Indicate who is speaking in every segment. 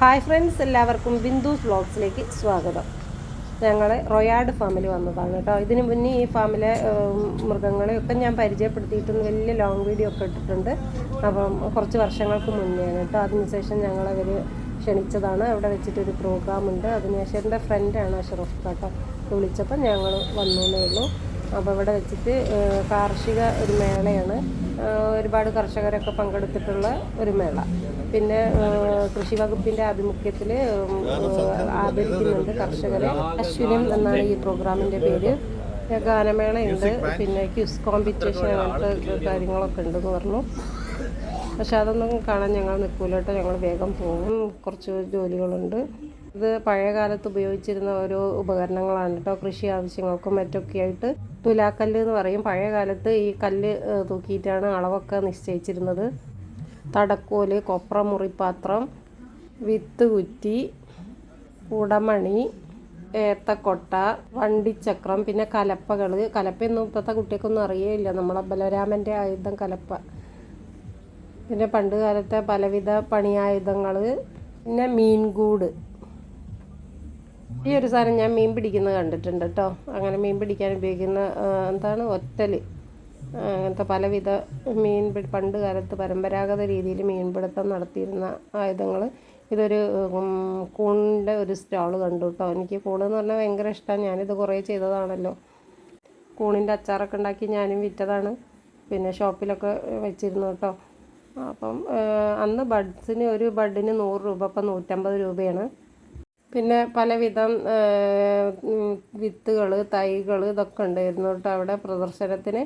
Speaker 1: Hi friends എല്ലാവർക്കും ബിന്ദുസ് വ്ളോഗ്സിലേക്ക് സ്വാഗതം. ഞങ്ങൾ റൊയാഡ് ഫാമിൽ വന്നതാണ് കേട്ടോ. ഇതിനു മുന്നേ ഈ ഫാമിലെ മൃഗങ്ങളെയൊക്കെ ഞാൻ പരിചയപ്പെടുത്തിയിട്ടുണ്ട്. വലിയ ലോങ് വീഡിയോ ഒക്കെ ഇട്ടിട്ടുണ്ട്. അപ്പം കുറച്ച് വർഷങ്ങൾക്ക് മുന്നെയാണ് കേട്ടോ. അതിനുശേഷം ഞങ്ങളവർ ക്ഷണിച്ചതാണ്. അവിടെ വെച്ചിട്ടൊരു പ്രോഗ്രാമുണ്ട് അതിനുശേഷം എന്റെ ഫ്രണ്ടാണ് അഷറഫ് കേട്ടോ വിളിച്ചപ്പോൾ ഞങ്ങൾ വന്നു ഉള്ളൂ. അപ്പോൾ ഇവിടെ വെച്ചിട്ട് കാർഷിക ഒരു മേളയാണ്. ഒരുപാട് കർഷകരൊക്കെ പങ്കെടുത്തിട്ടുള്ള ഒരു മേള. പിന്നെ കൃഷി വകുപ്പിന്റെ ആഭിമുഖ്യത്തിൽ ആദരിക്കുന്നുണ്ട് കർഷകരെ. അശ്വിനം എന്നാണ് ഈ പ്രോഗ്രാമിന്റെ പേര്. ഗാനമേള ഗാനമേളയുണ്ട്. പിന്നെ ക്യൂസ് കോമ്പറ്റീഷൻ അങ്ങനത്തെ കാര്യങ്ങളൊക്കെ ഉണ്ടെന്ന് പറഞ്ഞു. പക്ഷെ അതൊന്നും കാണാൻ ഞങ്ങൾ നിൽക്കൂലോട്ടോ ഞങ്ങൾ വേഗം പോകും. കുറച്ച് ജോലികളുണ്ട്. ഇത് പഴയ കാലത്ത് ഉപയോഗിച്ചിരുന്ന ഓരോ ഉപകരണങ്ങളാണ് കേട്ടോ. കൃഷി ആവശ്യങ്ങൾക്കും മറ്റൊക്കെ ആയിട്ട് തുലാക്കല്ല് എന്ന് പറയും. പഴയ കാലത്ത് ഈ കല്ല് തൂക്കിയിട്ടാണ് അളവൊക്കെ നിശ്ചയിച്ചിരുന്നത്. തടക്കോൽ കൊപ്ര മുറിപ്പാത്രം വിത്ത് കുറ്റി കുടമണി ഏത്തക്കൊട്ട വണ്ടിച്ചക്രം പിന്നെ കലപ്പകൾ കലപ്പയൊന്നും ഇപ്പോഴത്തെ കുട്ടികൾക്കൊന്നും അറിയേയില്ല. നമ്മളെ ബലരാമന്റെ ആയുധം കലപ്പ. പിന്നെ പണ്ട് കാലത്തെ പലവിധ പണിയായുധങ്ങൾ പിന്നെ മീൻകൂട്. ഈ ഒരു സാധനം ഞാൻ മീൻ പിടിക്കുന്നത് കണ്ടിട്ടുണ്ട് കേട്ടോ അങ്ങനെ മീൻ പിടിക്കാൻ ഉപയോഗിക്കുന്ന എന്താണ്? ഒറ്റൽ അങ്ങനത്തെ പലവിധ മീൻ പണ്ട് കാലത്ത് പരമ്പരാഗത രീതിയിൽ മീൻപിടുത്തം നടത്തിയിരുന്ന ആയുധങ്ങൾ ഇതൊരു കൂണിന്റെ ഒരു സ്റ്റോൾ കണ്ടു കേട്ടോ എനിക്ക് കൂണെന്ന് പറഞ്ഞാൽ ഭയങ്കര ഇഷ്ടമാണ് ഞാനിത് കുറേ ചെയ്തതാണല്ലോ. കൂണിന്റെ അച്ചാറൊക്കെ ഉണ്ടാക്കി ഞാനും വിറ്റതാണ്. പിന്നെ ഷോപ്പിലൊക്കെ വെച്ചിരുന്നു കേട്ടോ അപ്പം അന്ന് ബഡ്സിന് ഒരു ബഡിന് നൂറ് രൂപ അപ്പം നൂറ്റമ്പത് രൂപയാണ്. പിന്നെ പലവിധം വിത്തുകൾ തൈകൾ ഇതൊക്കെ ഉണ്ടായിരുന്നു കേട്ടോ അവിടെ പ്രദർശനത്തിന്.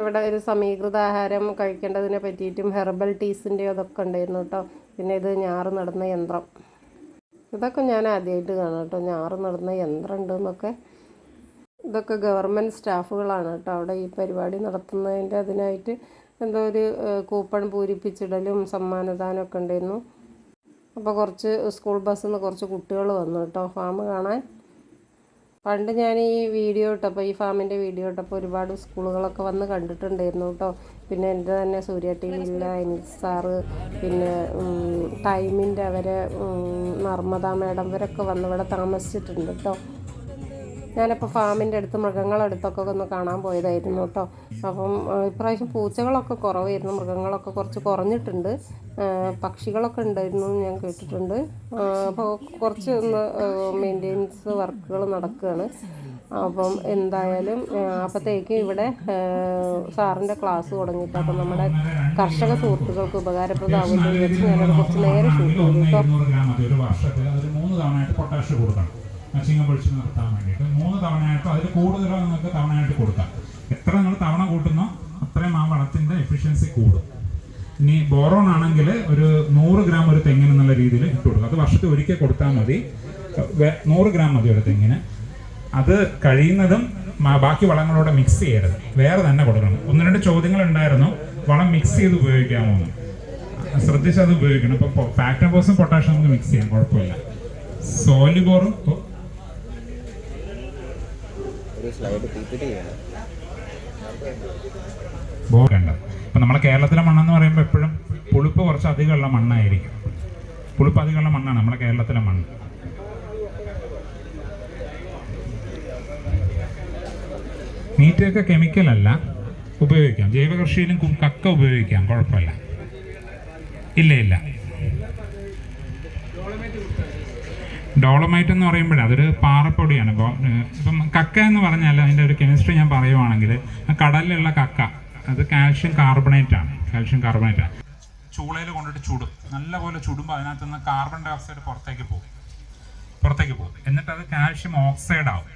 Speaker 1: ഇവിടെ ഒരു സമീകൃത ആഹാരം കഴിക്കേണ്ടതിനെ പറ്റിയിട്ടും ഹെർബൽ ടീസിന്റെ അതൊക്കെ ഉണ്ടായിരുന്നു കേട്ടോ. പിന്നെ ഇത് ഞാറ് നടന്ന യന്ത്രം. ഇതൊക്കെ ഞാൻ ആദ്യമായിട്ട് കാണാം കേട്ടോ. ഞാറ് നടന്ന യന്ത്രം ഉണ്ടെന്നൊക്കെ ഇതൊക്കെ ഗവൺമെന്റ് സ്റ്റാഫുകളാണ് കേട്ടോ. അവിടെ ഈ പരിപാടി നടത്തുന്നതിന്റെ അതിനായിട്ട് എന്തോ ഒരു കൂപ്പൺ പൂരിപ്പിച്ചിടലും സമ്മാനദാനമൊക്കെ ഉണ്ടായിരുന്നു. അപ്പോൾ കുറച്ച് സ്കൂൾ ബസ്സിൽ നിന്ന് കുറച്ച് കുട്ടികൾ വന്നു കേട്ടോ. ഫാം കാണാൻ. പണ്ട് ഞാൻ ഈ വീഡിയോ ഇട്ടപ്പോൾ ഈ ഫാമിന്റെ വീഡിയോ ഇട്ടപ്പോൾ ഒരുപാട് സ്കൂളുകളൊക്കെ വന്ന് കണ്ടിട്ടുണ്ടായിരുന്നു കേട്ടോ പിന്നെ എന്റെ തന്നെ സൂര്യ ടി വിയിലെ അനിൽ സാറ് പിന്നെ ടൈമിന്റെ അവരെ നർമ്മദ മേഡം വരെയൊക്കെ വന്ന് ഇവിടെ താമസിച്ചിട്ടുണ്ട് കേട്ടോ ഞാനിപ്പോൾ ഫാമിന്റെ അടുത്ത് മൃഗങ്ങളുടെ അടുത്തൊക്കെ ഒന്ന് കാണാൻ പോയതായിരുന്നു കേട്ടോ. അപ്പം ഇപ്രാവശ്യം പൂച്ചകളൊക്കെ കുറവായിരുന്നു. മൃഗങ്ങളൊക്കെ കുറച്ച് കുറഞ്ഞിട്ടുണ്ട്. പക്ഷികളൊക്കെ ഉണ്ടായിരുന്നു ഞാൻ കേട്ടിട്ടുണ്ട്. അപ്പോൾ കുറച്ച് ഒന്ന് മെയിന്റെനൻസ് വർക്കുകൾ നടക്കുകയാണ്. അപ്പം എന്തായാലും അപ്പോഴത്തേക്കും ഇവിടെ സാറിന്റെ ക്ലാസ് തുടങ്ങിയിട്ട് അപ്പം നമ്മുടെ കർഷക സുഹൃത്തുക്കൾക്ക് ഉപകാരപ്രദമാകുമെന്ന് വിചാരിച്ച് ഞാനത് കുറച്ച് നേരെ ഷൂട്ട് ചെയ്തു കേട്ടോ.
Speaker 2: കൊടുക്കണം നച്ചിങ്ങം നിർത്താൻ വേണ്ടിയിട്ട്. മൂന്ന് തവണയായിട്ടോ അതിൽ കൂടുതലോ നിങ്ങൾക്ക് തവണയായിട്ട് കൊടുക്കാം. എത്ര നിങ്ങൾ തവണ കൂട്ടുന്നോ അത്രയും ആ വളത്തിന്റെ എഫിഷ്യൻസി കൂടും. ഇനി ബോറോൺ ആണെങ്കിൽ ഒരു നൂറ് ഗ്രാം ഒരു തെങ്ങിന് എന്നുള്ള രീതിയിൽ ഇട്ട് കൊടുക്കും. അത് വർഷത്തിൽ ഒരിക്കൽ കൊടുത്താൽ മതി. നൂറ് ഗ്രാം മതി ഒരു തെങ്ങിന്. അത് കഴിയുന്നതും ബാക്കി വളങ്ങളോടെ മിക്സ് ചെയ്യരുത്. വേറെ തന്നെ കൊടുക്കണം. ഒന്ന് രണ്ട് ചോദ്യങ്ങൾ ഉണ്ടായിരുന്നു. വളം മിക്സ് ചെയ്ത് ഉപയോഗിക്കാമോ എന്ന്. ശ്രദ്ധിച്ച് അത് ഉപയോഗിക്കണം. ഇപ്പൊ ഫാക്ടോസും പൊട്ടാഷ്യം നമുക്ക് മിക്സ് ചെയ്യാം. കുഴപ്പമില്ല. സോലിബോറും
Speaker 3: ഒരു സ്ലൈഡ്
Speaker 2: ഇപ്പൊ നമ്മുടെ കേരളത്തിലെ മണ്ണെന്ന് പറയുമ്പോൾ എപ്പോഴും പുളിപ്പ് കുറച്ച് അധികമുള്ള മണ്ണായിരിക്കും. പുളിപ്പ് അധികമുള്ള മണ്ണാണ് നമ്മുടെ കേരളത്തിലെ മണ്ണ്. നീറ്റൊക്കെ കെമിക്കലല്ല ഉപയോഗിക്കാം. ജൈവ കൃഷിയിലും കക്ക ഉപയോഗിക്കാം കുഴപ്പമില്ല. ഇല്ല ഇല്ല. ഡോളമൈറ്റ് എന്ന് പറയുമ്പോഴേ അതൊരു പാറപ്പൊടിയാണ്. ഇപ്പോൾ ഇപ്പം കക്ക എന്ന് പറഞ്ഞാൽ അതിന്റെ ഒരു കെമിസ്ട്രി ഞാൻ പറയുവാണെങ്കിൽ കടലിലുള്ള കക്ക അത് കാൽഷ്യം കാർബണേറ്റ് ആണ്. കാൽഷ്യം കാർബണേറ്റ് ആണ്. ചൂളയിൽ കൊണ്ടിട്ട് ചുടും. നല്ലപോലെ ചുടുമ്പോൾ അതിനകത്ത് നിന്ന് കാർബൺ ഡൈ ഓക്സൈഡ് പുറത്തേക്ക് പോകും. പുറത്തേക്ക് പോകും. എന്നിട്ട് അത് കാൽഷ്യം ഓക്സൈഡ് ആവും.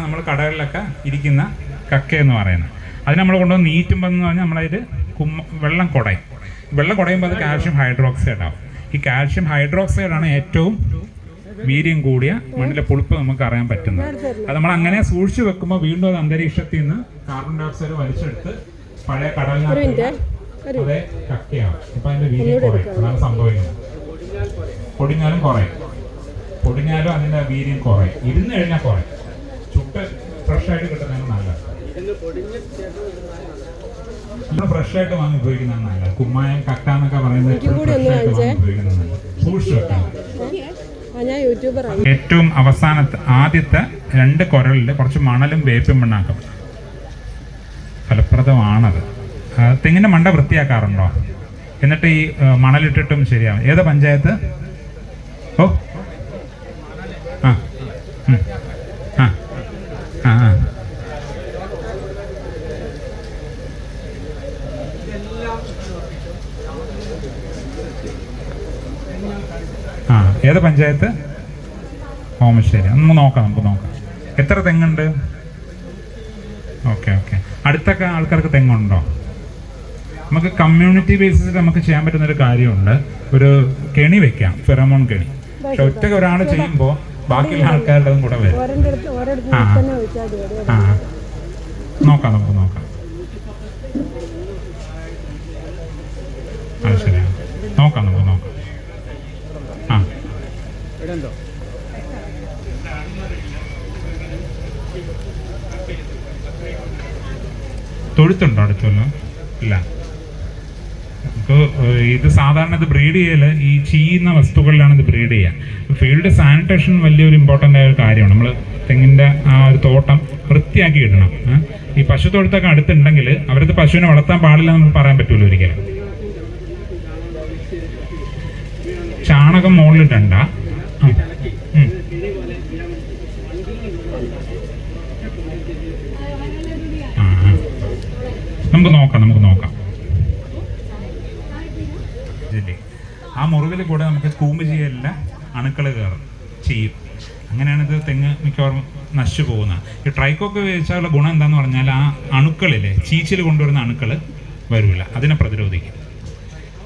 Speaker 2: നമ്മൾ കടകളിലൊക്കെ ഇരിക്കുന്ന കക്ക എന്ന് പറയുന്നത്. അത് നമ്മൾ കൊണ്ടുവന്ന് നീറ്റുമ്പോൾ എന്ന് പറഞ്ഞാൽ നമ്മളതിൽ കുമ്മ വെള്ളം കുടയും. വെള്ളം കുടയുമ്പോൾ അത് കാൽഷ്യം ഹൈഡ്രോക്സൈഡ് ആവും. ഈ കാൽഷ്യം ഹൈഡ്രോക്സൈഡ് ആണ് ഏറ്റവും വീര്യം കൂടിയ മണ്ണിലെ പുളിപ്പ് നമുക്ക് അറിയാൻ പറ്റുന്നത്. അത് നമ്മൾ അങ്ങനെ സൂക്ഷിച്ചു വെക്കുമ്പോൾ വീണ്ടും അത് അന്തരീക്ഷത്തിൽ നിന്ന് കാർബൺ ഡയോക്സൈഡ് വലിച്ചെടുത്ത് പഴയ കടലിനകത്ത് അതേ കക്കയാവും. അതിന്റെ വീര്യം കുറയും. അതാണ് സംഭവിക്കുന്നത്. പൊടിഞ്ഞാലും കുറയും. പൊടിഞ്ഞാലും അതിന്റെ വീര്യം കുറയും. ഇരുന്ന് കഴിഞ്ഞാൽ കുറയും. ചുട്ട് ഫ്രഷ് ആയിട്ട് കിട്ടുന്നതാണ് നല്ലത് നമ്മൾ ഫ്രഷ് ആയിട്ട് വാങ്ങി ഉപയോഗിക്കുന്നതാണ് നല്ല കുമ്മായം കക്ക എന്നൊക്കെ പറയുന്നത് വെക്കണം ഏറ്റവും അവസാനത്തെ ആദ്യത്തെ രണ്ട് കുരലിൽ കുറച്ച് മണലും വേപ്പും മണ്ണാക്കും. ഫലപ്രദമാണത്. തെങ്ങിന്റെ മണ്ട വൃത്തിയാക്കാറുണ്ടോ? എന്നിട്ട് ഈ മണലിട്ടിട്ടും ശരിയാവും ഏതാ പഞ്ചായത്ത്? ഓ. ആ ആ ആ ആ ഏത് പഞ്ചായത്ത്? ഓമശ്ശേരി. ഒന്ന് നോക്കാം നമുക്ക് നോക്കാം. എത്ര തെങ്ങുണ്ട്? Okay okay. അടുത്തൊക്കെ ആൾക്കാർക്ക് തെങ്ങുണ്ടോ? നമുക്ക് കമ്മ്യൂണിറ്റി ബേസിസിൽ നമുക്ക് ചെയ്യാൻ പറ്റുന്ന ഒരു കാര്യമുണ്ട്. ഒരു കെണി വെക്കാം ഫെറമോൺ കെണി. പക്ഷെ ഒറ്റ ഒരാൾ ചെയ്യുമ്പോൾ ബാക്കിയുള്ള ആൾക്കാരുടെ കൂടെ വരും. ആ. ആ. നോക്കാം നമുക്ക് നോക്കാം ആ ശരിയാണ് നോക്കാം നമുക്ക് നോക്കാം ആ തൊഴുത്തുണ്ടോ അടുത്തൊന്നും ഇല്ല. നമുക്ക് ഇത് സാധാരണ ഇത് ബ്രീഡ് ചെയ്യൽ ഈ ചീയുന്ന വസ്തുക്കളിലാണ് ഇത് ബ്രീഡ് ചെയ്യുക. ഫീൽഡ് സാനിറ്റേഷൻ വലിയൊരു ഇമ്പോർട്ടന്റ് ആയ ഒരു കാര്യമാണ്. നമ്മൾ തെങ്ങിന്റെ ആ ഒരു തോട്ടം വൃത്തിയാക്കി ഇടണം. ഈ പശു തൊഴുത്തൊക്കെ അടുത്തുണ്ടെങ്കിൽ അവരത് പശുവിനെ വളർത്താൻ പാടില്ല എന്ന് പറയാൻ പറ്റുമല്ലോ ഒരിക്കലും. ചാണകം മുകളിലിടണ്ട. നമുക്ക് നോക്കാം നമുക്ക് നോക്കാം? ആ മുറിവിൽ കൂടെ നമുക്ക് കൂമ്പ് ചെയ്യല്ല അണുക്കൾ കയറും ചെയ്യും. അങ്ങനെയാണ് ഇത് തെങ്ങ് മിക്കവാറും നശിച്ചു പോകുന്നത്. ഈ ട്രൈക്കോക്ക് ഉപയോഗിച്ചാലുള്ള ഗുണം എന്താണെന്ന് പറഞ്ഞാൽ ആ അണുക്കളില്ലേ ചീച്ചിൽ കൊണ്ടുവരുന്ന അണുക്കൾ വരില്ല അതിനെ പ്രതിരോധിക്കും.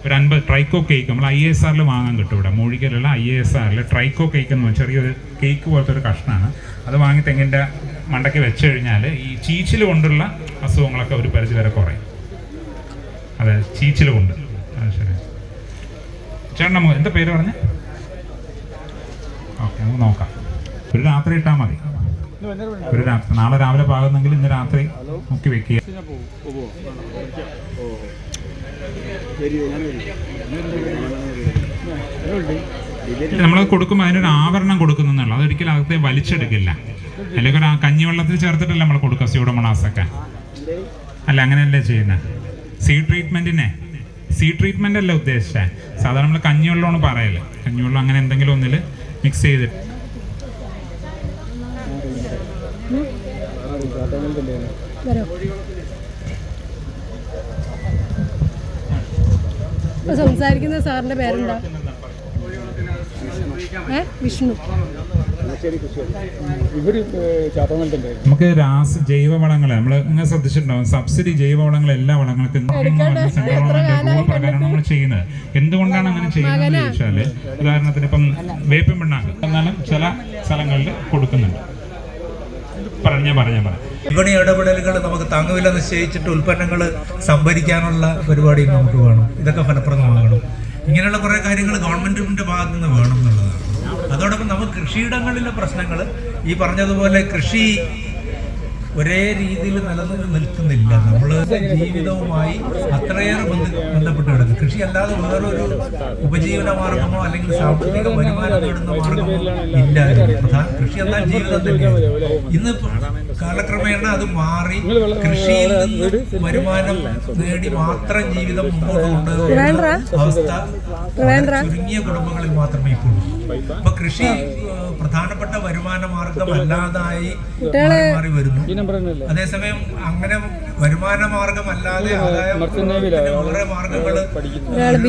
Speaker 2: ഒരു അൻപത് ട്രൈക്കോ കേക്ക് നമ്മൾ ഐ എസ് ആറിൽ വാങ്ങാൻ കിട്ടും ഇവിടെ. മൂഴിക്കലുള്ള ഐ എസ് ആറിൽ ട്രൈക്കോ കേക്ക് എന്ന് പറഞ്ഞാൽ ചെറിയൊരു കേക്ക് പോലത്തെ ഒരു കഷ്ണമാണ് അത് വാങ്ങി തെങ്ങിന്റെ മണ്ടയ്ക്ക് വെച്ച് കഴിഞ്ഞാൽ ഈ ചീച്ചിൽ കൊണ്ടുള്ള അസുഖങ്ങളൊക്കെ ഒരു പരിധി വരെ കുറയും. അതെ ചീച്ചിൽ കൊണ്ട്. അത് ശരി. ചേട്ടൻ നമുക്ക് എന്താ പേര് പറഞ്ഞ? ഓക്കെ നമുക്ക് നോക്കാം. ഒരു രാത്രി ഇട്ടാൽ മതി. ഒരു രാത്രി നാളെ രാവിലെ പാകുന്നെങ്കിൽ ഇന്ന് രാത്രി മുക്കി വെക്കുക നമ്മൾ കൊടുക്കുമ്പോൾ അതിനൊരു ആവരണം കൊടുക്കുന്നുള്ളൂ അതൊരിക്കലും അകത്തെ വലിച്ചെടുക്കില്ല. അല്ലെങ്കിൽ ആ കഞ്ഞിവെള്ളത്തിൽ ചേർത്തിട്ടല്ല നമ്മൾ കൊടുക്കുക സ്യൂഡോമോണാസൊക്കെ? അല്ല അങ്ങനെയല്ലേ ചെയ്യുന്നത് സീ ട്രീറ്റ്മെന്റിനെ? സീ ട്രീറ്റ്മെന്റ് അല്ല ഉദ്ദേശിച്ചത് സാധാരണ നമ്മൾ കഞ്ഞിവെള്ളമാണ് പറയൽ. കഞ്ഞിവെള്ളം അങ്ങനെ എന്തെങ്കിലും ഒന്നിൽ മിക്സ് ചെയ്തിട്ട്
Speaker 1: വരോ? ഇപ്പൊ സംസാരിക്കുന്ന സാറിന്റെ പേരെന്താ? ഏ? വിഷ്ണു.
Speaker 2: നമുക്ക് രാസ ജൈവ വളങ്ങൾ നമ്മൾ ഇങ്ങനെ ശ്രദ്ധിച്ചിട്ടുണ്ടാവും. സബ്സിഡി ജൈവ വളങ്ങൾ എല്ലാ വളങ്ങൾക്കും നമ്മൾ ചെയ്യുന്നത്. എന്തുകൊണ്ടാണ് അങ്ങനെ ചെയ്യുന്നത് ചോദിച്ചാൽ ഉദാഹരണത്തിന് ഇപ്പം വേപ്പിൻ പിണ്ണാക്ക് എന്നാലും ചില സ്ഥലങ്ങളിൽ കൊടുക്കുന്നുണ്ട്. പറഞ്ഞ പറഞ്ഞ
Speaker 4: വിപണി ഇടപെടലുകൾ നമുക്ക് താങ്ങുവില നിശ്ചയിച്ചിട്ട് ഉൽപ്പന്നങ്ങൾ സംഭരിക്കാനുള്ള പരിപാടിയും നമുക്ക് വേണം. ഇതൊക്കെ ഫലപ്രദമാകണം. ഇങ്ങനെയുള്ള കുറേ കാര്യങ്ങൾ ഗവൺമെന്റിന്റെ ഭാഗത്ത് നിന്ന് വേണം എന്നുള്ളതാണ്. അതോടൊപ്പം നമുക്ക് കൃഷിയിടങ്ങളിലെ പ്രശ്നങ്ങൾ ഈ പറഞ്ഞതുപോലെ കൃഷി ഒരേ രീതിയിൽ നിലനിന്ന് നിൽക്കുന്നില്ല. നമ്മൾ ജീവിതവുമായി അത്രയേറെ ബന്ധ ബന്ധപ്പെട്ട് കിടക്കും കൃഷി അല്ലാതെ വേറൊരു ഉപജീവന മാർഗമോ അല്ലെങ്കിൽ സാമ്പത്തിക വരുമാനം നേടുന്ന മാർഗമോ ഇല്ലായിരുന്നു പ്രധാന കൃഷി എന്നാൽ ജീവിതം തന്നെയാണ്. ഇന്ന് കാലക്രമേണ അത് മാറി കൃഷിയിൽ നിന്ന് വരുമാനം നേടി മാത്രം ജീവിതം മുമ്പോട്ട് കൊണ്ടുപോകുന്ന അവസ്ഥ ചുരുങ്ങിയ കുടുംബങ്ങളിൽ മാത്രമേ ഇപ്പോൾ. അപ്പൊ കൃഷി പ്രധാനപ്പെട്ട വരുമാന മാർഗം അല്ലാതായി മാറി മാറി വരുന്നു.
Speaker 5: തന്നെയല്ലേ
Speaker 4: അതേസമയം അങ്ങനെ വരുമാന മാർഗമല്ലാതെ വേറെ മാർഗങ്ങൾ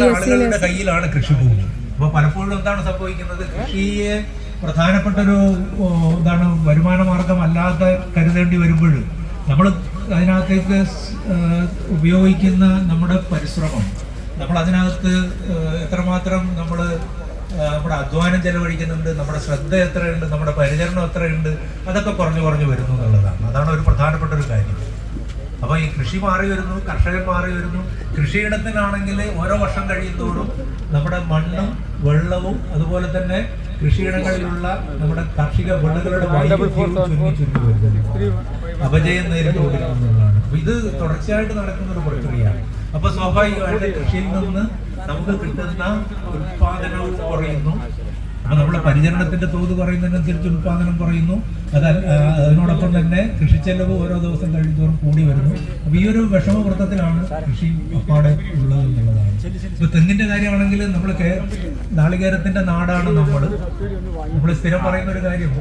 Speaker 4: ആളുകളുടെ കയ്യിലാണ് കൃഷി പോകുന്നത് അപ്പൊ പലപ്പോഴും എന്താണ് സംഭവിക്കുന്നത്? കൃഷിയെ പ്രധാനപ്പെട്ട ഒരു എന്താണ് വരുമാന മാർഗമല്ലാതെ കരുതേണ്ടി വരുമ്പോൾ നമ്മൾ അതിനകത്തേക്ക് ഉപയോഗിക്കുന്ന നമ്മുടെ പരിശ്രമം നമ്മൾ അതിനകത്ത് എത്രമാത്രം നമ്മൾ നമ്മുടെ അധ്വാനം ചെലവഴിക്കുന്നുണ്ട് നമ്മുടെ ശ്രദ്ധ എത്രയുണ്ട് നമ്മുടെ പരിചരണം എത്രയുണ്ട് അതൊക്കെ കുറഞ്ഞു കുറഞ്ഞു വരുന്നു എന്നുള്ളതാണ്. അതാണ് ഒരു പ്രധാനപ്പെട്ട ഒരു കാര്യം. അപ്പോൾ ഈ കൃഷി മാറി വരുന്നു കർഷകർ മാറി വരുന്നു. കൃഷിയിടത്തിനാണെങ്കിൽ ഓരോ വർഷം കഴിയുന്തോറും നമ്മുടെ മണ്ണും വെള്ളവും അതുപോലെ തന്നെ കൃഷിയിടങ്ങളിലുള്ള നമ്മുടെ കാർഷിക വിളകളുടെ അപജയം നേരിട്ടുകൊണ്ടിരിക്കുന്നതാണ് ഇത് തുടർച്ചയായിട്ട് നടക്കുന്ന ഒരു പ്രക്രിയയാണ്. അപ്പൊ സ്വാഭാവികമായിട്ട് കൃഷിയിൽ നിന്ന് നമുക്ക് കിട്ടുന്ന ഉൽപാദനവും കുറയുന്നു. നമ്മുടെ പരിചരണത്തിന്റെ തോത് കുറയുന്നതിനനുസരിച്ച് ഉൽപാദനം കുറയുന്നു അത് അതിനോടൊപ്പം തന്നെ കൃഷിച്ചെലവ് ഓരോ ദിവസം കഴിയുന്നതോറും കൂടി വരുന്നു. അപ്പൊ ഈ ഒരു വിഷമവൃത്തത്തിലാണ് കൃഷി അപ്പാടെ ഉള്ളത് എന്നുള്ളതാണ്. ഇപ്പൊ തെങ്ങിന്റെ കാര്യമാണെങ്കിൽ നമ്മൾ നാളികേരത്തിന്റെ നാടാണ് നമ്മൾ നമ്മൾ സ്ഥിരം പറയുന്ന ഒരു കാര്യം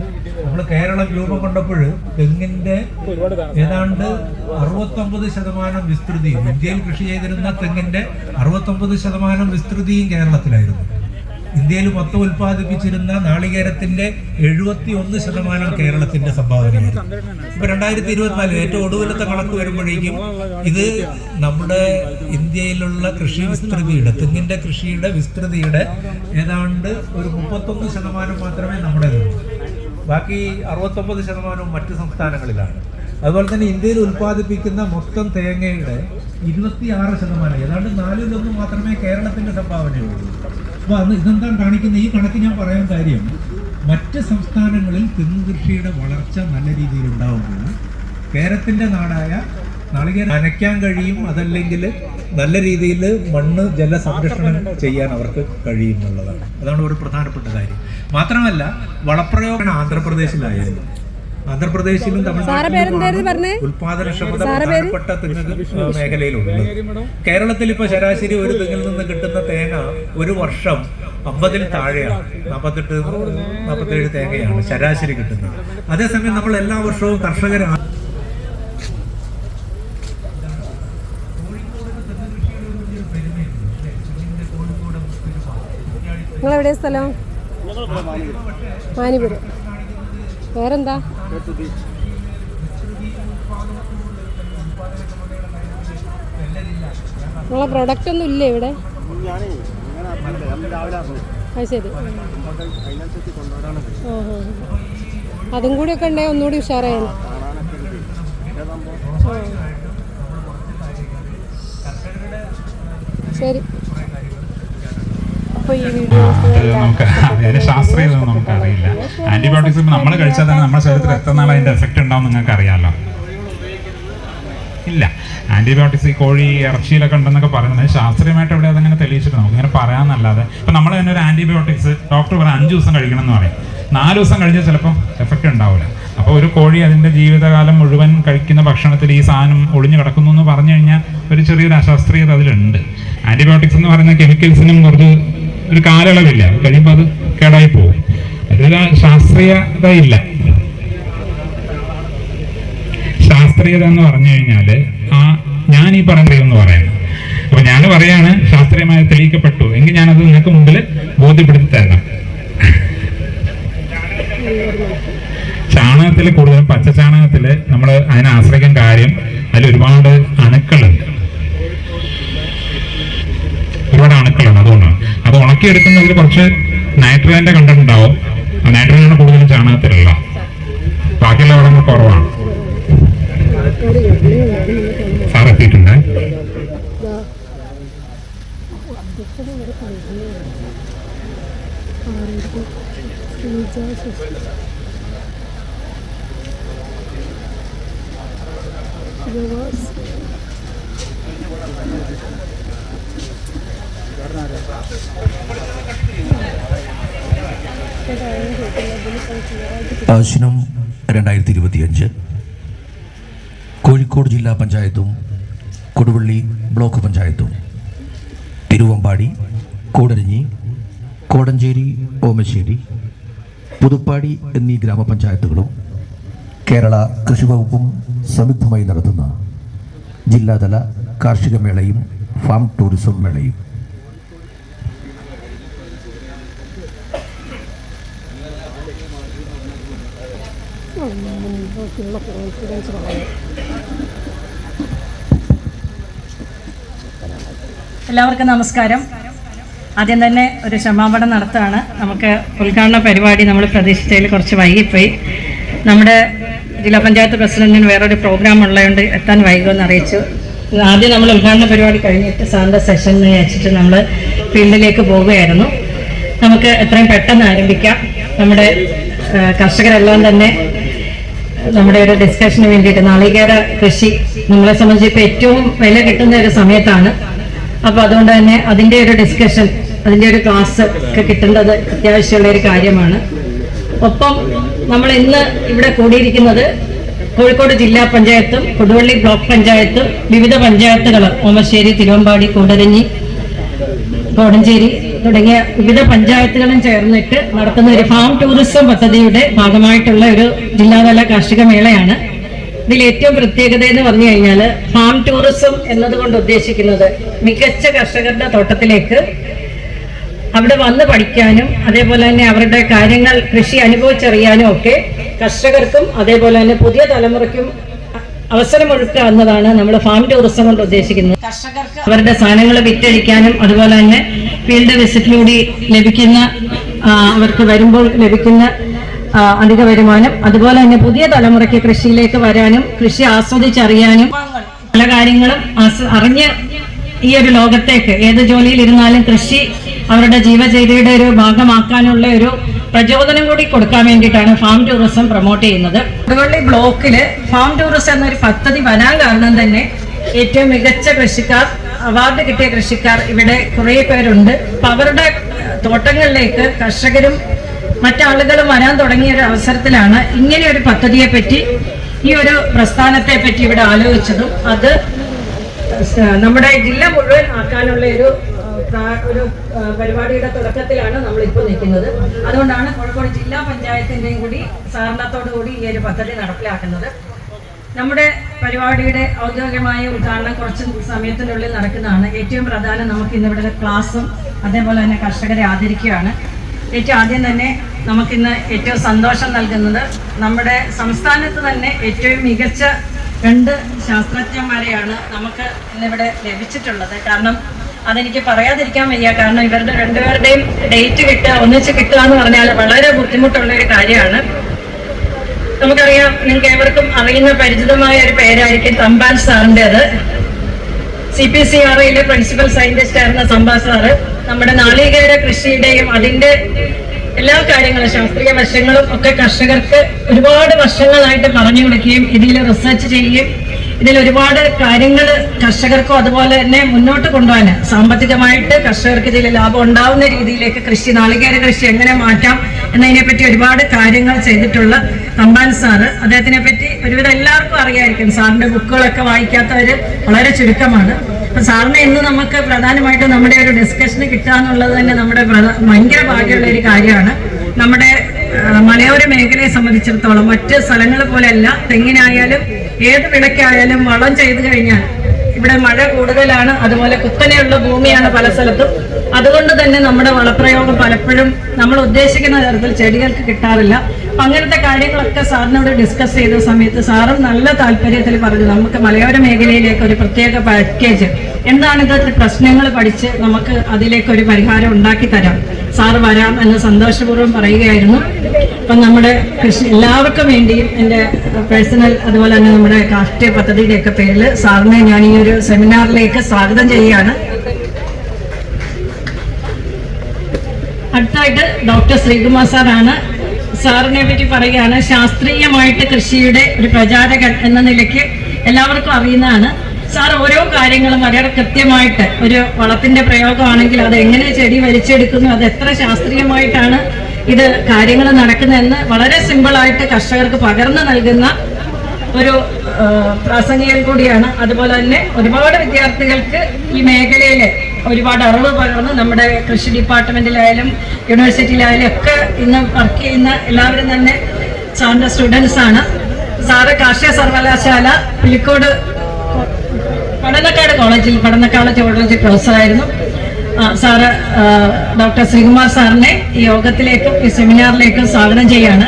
Speaker 4: നമ്മൾ കേരളം രൂപം കൊണ്ടപ്പോൾ തെങ്ങിന്റെ ഏതാണ്ട് അറുപത്തൊമ്പത് ശതമാനം വിസ്തൃതിയും ഇന്ത്യയിൽ കൃഷി ചെയ്തിരുന്ന തെങ്ങിന്റെ അറുപത്തൊമ്പത് ശതമാനം വിസ്തൃതിയും കേരളത്തിലായിരുന്നു. ഇന്ത്യയിൽ മൊത്തം ഉൽപ്പാദിപ്പിച്ചിരുന്ന നാളികേരത്തിന്റെ എഴുപത്തി ഒന്ന് ശതമാനം കേരളത്തിന്റെ സംഭാവനയാണ്. ഇപ്പൊ രണ്ടായിരത്തി ഇരുപത്തിനാല് ഏറ്റവും ഒടുവിലത്തെ കണക്ക് വരുമ്പോഴേക്കും ഇത് നമ്മുടെ ഇന്ത്യയിലുള്ള കൃഷി വിസ്തൃതിയുടെ തെങ്ങിന്റെ കൃഷിയുടെ വിസ്തൃതിയുടെ ഏതാണ്ട് ഒരു മുപ്പത്തൊന്ന് ശതമാനം മാത്രമേ നമ്മുടെ ബാക്കി അറുപത്തൊമ്പത് ശതമാനവും മറ്റു സംസ്ഥാനങ്ങളിലാണ്. അതുപോലെ തന്നെ ഇന്ത്യയിൽ ഉൽപ്പാദിപ്പിക്കുന്ന മൊത്തം തേങ്ങയുടെ ഇരുപത്തിയാറ് ശതമാനം ഏതാണ്ട് നാലിലൊന്ന് മാത്രമേ കേരളത്തിന്റെ സംഭാവനയുള്ളൂ. അപ്പൊ അന്ന് ഇതെന്താണ് കാണിക്കുന്ന ഈ കണക്ക് ഞാൻ പറയാൻ കാര്യം മറ്റ് സംസ്ഥാനങ്ങളിൽ തെങ്ങ് കൃഷിയുടെ വളർച്ച നല്ല രീതിയിൽ ഉണ്ടാവുമ്പോൾ കേരളത്തിന്റെ നാടായ നാളികേരം നനയ്ക്കാൻ കഴിയും അതല്ലെങ്കിൽ നല്ല രീതിയിൽ മണ്ണ് ജല സംരക്ഷണം ചെയ്യാൻ അവർക്ക് കഴിയും എന്നുള്ളതാണ് അതാണ് ഒരു പ്രധാനപ്പെട്ട കാര്യം. മാത്രമല്ല വളപ്രയോഗം ആന്ധ്രാപ്രദേശിലായാലും ആന്ധ്രാപ്രദേശിലും തമിഴ്നാട്ടിലും ഉൽപാദനക്ഷമത പ്രധാനപ്പെട്ട തെങ്ങ് മേഖലയിലുണ്ട്. കേരളത്തിൽ ഇപ്പൊ ശരാശരി ഒരു തെങ്ങിൽ നിന്ന് കിട്ടുന്ന തേങ്ങ ഒരു വർഷം അമ്പതിൽ താഴെയാണ്. നാൽപ്പത്തെട്ട് നാൽപ്പത്തേഴ് തേങ്ങയാണ് ശരാശരി കിട്ടുന്നത്. അതേസമയം നമ്മൾ എല്ലാ വർഷവും കർഷകരാണ്
Speaker 1: നിങ്ങൾ എവിടെ സ്ഥലം മാനിപുരം. വേറെന്താ? നിങ്ങളെ പ്രൊഡക്റ്റ് ഒന്നും ഇല്ലേ ഇവിടെ? ശരി. അതും കൂടി ഒക്കെ ഉണ്ടെങ്കിൽ ഒന്നുകൂടി ഉഷാറായാണ് ആ. ശരി അപ്പോൾ ഈ
Speaker 2: ആ,
Speaker 1: വീഡിയോസ്
Speaker 2: അത് നമുക്ക് അതിന്റെ ശാസ്ത്രീയത നമുക്ക് അറിയില്ല. ആന്റിബയോട്ടിക്സ് ഇപ്പം നമ്മൾ കഴിച്ചാൽ തന്നെ നമ്മുടെ ശരീരത്തിൽ എത്ര നാൾ അതിന്റെ എഫക്റ്റ് ഉണ്ടാവും നിങ്ങൾക്ക് അറിയാമല്ലോ ഇല്ല. ആന്റിബയോട്ടിക്സ് ഈ കോഴി ഇറച്ചിയിലൊക്കെ ഉണ്ടെന്നൊക്കെ പറയുന്നത് ശാസ്ത്രീയമായിട്ട് എവിടെ അതങ്ങനെ തെളിയിച്ചിട്ട് നമുക്ക് ഇങ്ങനെ പറയാമെന്നല്ലാതെ ഇപ്പം നമ്മൾ തന്നെ ഒരു ആന്റിബയോട്ടിക്സ് ഡോക്ടർ പറയാം അഞ്ച് ദിവസം കഴിക്കണം എന്ന് പറയും. നാല് ദിവസം കഴിഞ്ഞാൽ ചിലപ്പം എഫക്റ്റ് ഉണ്ടാവില്ല അപ്പോൾ ഒരു കോഴി അതിന്റെ ജീവിതകാലം മുഴുവൻ കഴിക്കുന്ന ഭക്ഷണത്തിൽ ഈ സാധനം ഒളിഞ്ഞു കിടക്കുന്നു എന്ന് പറഞ്ഞു കഴിഞ്ഞാൽ ഒരു ചെറിയൊരു അശാസ്ത്രീയത അതിലുണ്ട്. ആന്റിബയോട്ടിക്സ് എന്ന് പറയുന്ന കെമിക്കൽസിനും കുറച്ച് ഒരു കാലയളവില്ല. കഴിയുമ്പോൾ അത് കേടായി പോകും. അതിന് ശാസ്ത്രീയത ഇല്ല ശാസ്ത്രീയത എന്ന് പറഞ്ഞു കഴിഞ്ഞാൽ ആ ഞാൻ ഈ പറഞ്ഞതെന്ന് പറയുന്നത് അപ്പൊ ഞാൻ പറയാണ് ശാസ്ത്രീയമായി തെളിയിക്കപ്പെട്ടു. എങ്കിൽ ഞാനത് നിങ്ങൾക്ക് മുമ്പിൽ ബോധ്യപ്പെടുത്തി തരണം. ചാണകത്തിൽ കൂടുതലും പച്ച ചാണകത്തിൽ നമ്മൾ അതിനെ ആശ്രയിക്കാൻ കാര്യം അതിൽ ഒരുപാട് അണുക്കളുണ്ട്. ഒരുപാട് അണുക്കളാണ് അതുകൊണ്ടാണ് അത് ഉണക്കിയെടുക്കുന്നതിൽ കുറച്ച് നൈട്രജന്റെ കണ്ടന്റ് ഉണ്ടാവും. ആ നൈട്രജൻ ആണ് കൂടുതലും ചാണകത്തിലുള്ള. ബാക്കിയുള്ള അവിടെ കുറവാണ്. സാർ എത്തിയിട്ടുണ്ട്.
Speaker 6: ആശിനം രണ്ടായിരത്തി ഇരുപത്തിയഞ്ച് കോഴിക്കോട് ജില്ലാ പഞ്ചായത്തും കൊടുവള്ളി ബ്ലോക്ക് പഞ്ചായത്തും. തിരുവമ്പാടി കൂടരഞ്ഞി കോടഞ്ചേരി ഓമശ്ശേരി പുതുപ്പാടി എന്നീ ഗ്രാമപഞ്ചായത്തുകളും കേരള കൃഷി വകുപ്പും സംയുക്തമായി നടത്തുന്ന ജില്ലാതല കാർഷിക മേളയും ഫാം ടൂറിസം മേളയും.
Speaker 1: കോൺഫിഡൻസ്
Speaker 7: എല്ലാവർക്കും നമസ്കാരം. ആദ്യം തന്നെ ഒരു ക്ഷമാപണം നടത്തുകയാണ്. നമുക്ക് ഉദ്ഘാടന പരിപാടി നമ്മൾ പ്രതീക്ഷിച്ചതിൽ കുറച്ച് വൈകിപ്പോയി. നമ്മുടെ ജില്ലാ പഞ്ചായത്ത് പ്രസിഡന്റിന് വേറൊരു പ്രോഗ്രാം ഉള്ളതുകൊണ്ട് എത്താൻ വൈകുമെന്ന് അറിയിച്ചു. ആദ്യം നമ്മൾ ഉദ്ഘാടന പരിപാടി കഴിഞ്ഞിട്ട് സാറിന്റെ സെഷൻ എന്ന് നമ്മൾ ഫീൽഡിലേക്ക് പോവുകയായിരുന്നു. നമുക്ക് എത്രയും പെട്ടെന്ന് ആരംഭിക്കാം. നമ്മുടെ കർഷകരെല്ലാം തന്നെ നമ്മുടെ ഒരു ഡിസ്കഷന് വേണ്ടിയിട്ട് നാളികേര കൃഷി നമ്മളെ സംബന്ധിച്ച് ഇപ്പൊ ഏറ്റവും വില കിട്ടുന്ന ഒരു സമയത്താണ്. അപ്പൊ അതുകൊണ്ട് തന്നെ അതിന്റെ ഒരു ഡിസ്കഷൻ അതിന്റെ ഒരു ക്ലാസ് ഒക്കെ കിട്ടേണ്ടത് അത്യാവശ്യമുള്ള ഒരു കാര്യമാണ്. ഒപ്പം നമ്മൾ ഇന്ന് ഇവിടെ കൂടിയിരിക്കുന്നത് കോഴിക്കോട് ജില്ലാ പഞ്ചായത്തും കൊടുവള്ളി ബ്ലോക്ക് പഞ്ചായത്തും വിവിധ പഞ്ചായത്തുകൾ ഓമശ്ശേരി തിരുവമ്പാടി കൂടരഞ്ഞി കോടഞ്ചേരി തുടങ്ങിയ വിവിധ പഞ്ചായത്തുകളും ചേർന്നിട്ട് നടത്തുന്ന ഒരു ഫാം ടൂറിസം പദ്ധതിയുടെ ഭാഗമായിട്ടുള്ള ഒരു ജില്ലാതല കാർഷിക മേളയാണ്. ഇതിൽ ഏറ്റവും പ്രത്യേകത എന്ന് പറഞ്ഞു കഴിഞ്ഞാൽ ഫാം ടൂറിസം എന്നതുകൊണ്ട് ഉദ്ദേശിക്കുന്നത് മികച്ച കർഷകരുടെ തോട്ടത്തിലേക്ക് അവിടെ വന്ന് പഠിക്കാനും അതേപോലെ തന്നെ അവരുടെ കാര്യങ്ങൾ കൃഷി അനുഭവിച്ചറിയാനും ഒക്കെ കർഷകർക്കും അതേപോലെ തന്നെ പുതിയ തലമുറയ്ക്കും അവസരമൊഴുക്കുക എന്നതാണ് നമ്മൾ ഫാം ടൂറിസം കൊണ്ട് ഉദ്ദേശിക്കുന്നത്. കർഷകർക്ക് അവരുടെ സാധനങ്ങൾ വിറ്റഴിക്കാനും അതുപോലെ തന്നെ ഫീൽഡ് വിസിറ്റിലൂടെ ലഭിക്കുന്ന അവർക്ക് വരുമ്പോൾ ലഭിക്കുന്ന അധിക വരുമാനം. അതുപോലെ തന്നെ പുതിയ തലമുറയ്ക്ക് കൃഷിയിലേക്ക് വരാനും കൃഷി ആസ്വദിച്ചറിയാനും പല കാര്യങ്ങളും അറിഞ്ഞ് ഈ ഒരു ലോകത്തേക്ക് ഏത് ജോലിയിൽ ഇരുന്നാലും കൃഷി അവരുടെ ജീവചര്യയുടെ ഒരു ഭാഗമാക്കാനുള്ള ഒരു പ്രചോദനം കൂടി കൊടുക്കാൻ വേണ്ടിയിട്ടാണ് ഫാം ടൂറിസം പ്രൊമോട്ട് ചെയ്യുന്നത്. കൊടുവള്ളി ബ്ലോക്കിൽ ഫാം ടൂറിസം എന്നൊരു പദ്ധതി വരാൻ കാരണം തന്നെ ഏറ്റവും മികച്ച കൃഷിക്കാർ അവാർഡ് കിട്ടിയ കൃഷിക്കാർ ഇവിടെ കുറേ പേരുണ്ട്. അവരുടെ തോട്ടങ്ങളിലേക്ക് കർഷകരും മറ്റാളുകളും വരാൻ തുടങ്ങിയ ഒരു അവസരത്തിലാണ് ഇങ്ങനെ ഒരു പദ്ധതിയെ പറ്റി ഈ ഒരു പ്രസ്ഥാനത്തെ പറ്റി ഇവിടെ ആലോചിച്ചതും. അത് നമ്മുടെ ജില്ല മുഴുവൻ ആക്കാനുള്ള ഒരു ഒരു പരിപാടിയുടെ തുടക്കത്തിലാണ് നമ്മൾ ഇപ്പോൾ നിൽക്കുന്നത്. അതുകൊണ്ടാണ് കോഴിക്കോട് ജില്ലാ പഞ്ചായത്തിന്റെയും കൂടി സഹകരണത്തോടു കൂടി ഈ ഒരു പദ്ധതി നടപ്പിലാക്കുന്നത്. നമ്മുടെ പരിപാടിയുടെ ഔദ്യോഗികമായ ഉദ്ഘാടനം കുറച്ച് സമയത്തിനുള്ളിൽ നടക്കുന്നതാണ്. ഏറ്റവും പ്രധാനം നമുക്ക് ഇന്നിവിടെ ക്ലാസ്സും അതേപോലെ തന്നെ കർഷകരെ ആദരിക്കുകയാണ്. ഏറ്റവും ആദ്യം തന്നെ നമുക്കിന്ന് ഏറ്റവും സന്തോഷം നൽകുന്നത് നമ്മുടെ സംസ്ഥാനത്ത് തന്നെ ഏറ്റവും മികച്ച രണ്ട് ശാസ്ത്രജ്ഞന്മാരെയാണ് നമുക്ക് ഇന്നിവിടെ ലഭിച്ചിട്ടുള്ളത്. കാരണം അതെനിക്ക് പറയാതിരിക്കാൻ വയ്യ. കാരണം ഇവരുടെ രണ്ടുപേരുടെയും ഡേറ്റ് കിട്ടുക ഒന്നിച്ച് കിട്ടുക എന്ന് പറഞ്ഞാൽ വളരെ ബുദ്ധിമുട്ടുള്ള ഒരു കാര്യമാണ്. നമുക്കറിയാം നിങ്ങൾക്ക് ഏവർക്കും അറിയുന്ന പരിചിതമായ ഒരു പേരായിരിക്കും തമ്പാൻ സാറിന്റെത്. സി പി സി ആർ ഐയിലെ പ്രിൻസിപ്പൽ സയന്റിസ്റ്റ് ആയിരുന്ന സംഭാ സാറ് നമ്മുടെ നാളികേര കൃഷിയുടെയും അതിന്റെ എല്ലാ കാര്യങ്ങളും ശാസ്ത്രീയ വശങ്ങളും ഒക്കെ കർഷകർക്ക് ഒരുപാട് വർഷങ്ങളായിട്ട് പറഞ്ഞു കൊടുക്കുകയും ഇതിൽ റിസർച്ച് ചെയ്യുകയും ഇതിൽ ഒരുപാട് കാര്യങ്ങൾ കർഷകർക്കും അതുപോലെ തന്നെ മുന്നോട്ട് കൊണ്ടുപോകാൻ സാമ്പത്തികമായിട്ട് കർഷകർക്ക് ഇതിൽ ലാഭം ഉണ്ടാവുന്ന രീതിയിലേക്ക് കൃഷി നാളികേര കൃഷി എങ്ങനെ മാറ്റാം എന്നതിനെ പറ്റി ഒരുപാട് കാര്യങ്ങൾ ചെയ്തിട്ടുള്ള തമ്പാൻ സാറ്. അദ്ദേഹത്തിനെ പറ്റി ഒരുവിധം എല്ലാവർക്കും അറിയായിരിക്കും. സാറിന്റെ ബുക്കുകളൊക്കെ വായിക്കാത്തവർ വളരെ ചുരുക്കമാണ്. അപ്പൊ സാറിനെ ഇന്ന് നമുക്ക് പ്രധാനമായിട്ടും നമ്മുടെ ഒരു ഡിസ്കഷന് കിട്ടുക എന്നുള്ളത് തന്നെ നമ്മുടെ ഭയങ്കര ഭാഗ്യമുള്ള ഒരു കാര്യമാണ്. നമ്മുടെ മലയോര മേഖലയെ സംബന്ധിച്ചിടത്തോളം മറ്റ് സ്ഥലങ്ങൾ പോലെയല്ല. തെങ്ങിനായാലും ഏത് വിളക്കായാലും വളം ചെയ്തു കഴിഞ്ഞാൽ ഇവിടെ മഴ കൂടുതലാണ്. അതുപോലെ കുത്തനെയുള്ള ഭൂമിയാണ് പല സ്ഥലത്തും. അതുകൊണ്ട് തന്നെ നമ്മുടെ വളപ്രയോഗം പലപ്പോഴും നമ്മൾ ഉദ്ദേശിക്കുന്ന തരത്തിൽ ചെടികൾക്ക് കിട്ടാറില്ല. അപ്പൊ അങ്ങനത്തെ കാര്യങ്ങളൊക്കെ സാറിനോട് ഡിസ്കസ് ചെയ്ത സമയത്ത് സാറും നല്ല താല്പര്യത്തിൽ പറഞ്ഞു നമുക്ക് മലയോര മേഖലയിലേക്ക് ഒരു പ്രത്യേക പാക്കേജ് എന്താണ് ഇന്നത്തെ പ്രശ്നങ്ങൾ പഠിച്ച് നമുക്ക് അതിലേക്ക് ഒരു പരിഹാരം ഉണ്ടാക്കി തരാം. സാറ് വരാം എന്ന് സന്തോഷപൂർവം പറയുകയായിരുന്നു. അപ്പം നമ്മുടെ കൃഷി എല്ലാവർക്കും വേണ്ടിയും എന്റെ പേഴ്സണൽ അതുപോലെ തന്നെ നമ്മുടെ രാഷ്ട്രീയ പദ്ധതിയുടെയൊക്കെ പേരിൽ സാറിനെ ഞാൻ ഈ ഒരു സെമിനാറിലേക്ക് സ്വാഗതം ചെയ്യുകയാണ്. അടുത്തായിട്ട് ഡോക്ടർ ശ്രീകുമാർ സാറാണ്. സാറിനെ പറ്റി പറയുകയാണ് ശാസ്ത്രീയമായിട്ട് കൃഷിയുടെ ഒരു പ്രചാരകൻ എന്ന നിലയ്ക്ക് എല്ലാവർക്കും അറിയുന്നതാണ്. സാർ ഓരോ കാര്യങ്ങളും വളരെ കൃത്യമായിട്ട് ഒരു വളത്തിന്റെ പ്രയോഗമാണെങ്കിൽ അത് എങ്ങനെ ചെടി വലിച്ചെടുക്കുന്നു അത് എത്ര ശാസ്ത്രീയമായിട്ടാണ് ഇത് കാര്യങ്ങൾ നടക്കുന്നതെന്ന് വളരെ സിമ്പിളായിട്ട് കർഷകർക്ക് പകർന്നു നൽകുന്ന ഒരു പ്രാസംഗികൻ കൂടിയാണ്. അതുപോലെ തന്നെ ഒരുപാട് വിദ്യാർത്ഥികൾക്ക് ഈ മേഖലയിൽ ഒരുപാട് അറിവ് പകർന്ന് നമ്മുടെ കൃഷി ഡിപ്പാർട്ട്മെന്റിലായാലും യൂണിവേഴ്സിറ്റിയിലായാലും ഒക്കെ ഇന്ന് വർക്ക് ചെയ്യുന്ന എല്ലാവരും തന്നെ സാറിന്റെ സ്റ്റുഡൻസ് ആണ്. സാറ് കാർഷിക സർവകലാശാല പുലിക്കോട് പഠനക്കാട് കോളേജിൽ പടന്നക്കാട് ജോളജി പ്രൊഫസറായിരുന്നു സാറ് ഡോക്ടർ ശ്രീകുമാർ സാറിനെ ഈ യോഗത്തിലേക്കും ഈ സെമിനാറിലേക്കും സ്വാഗതം ചെയ്യാണ്.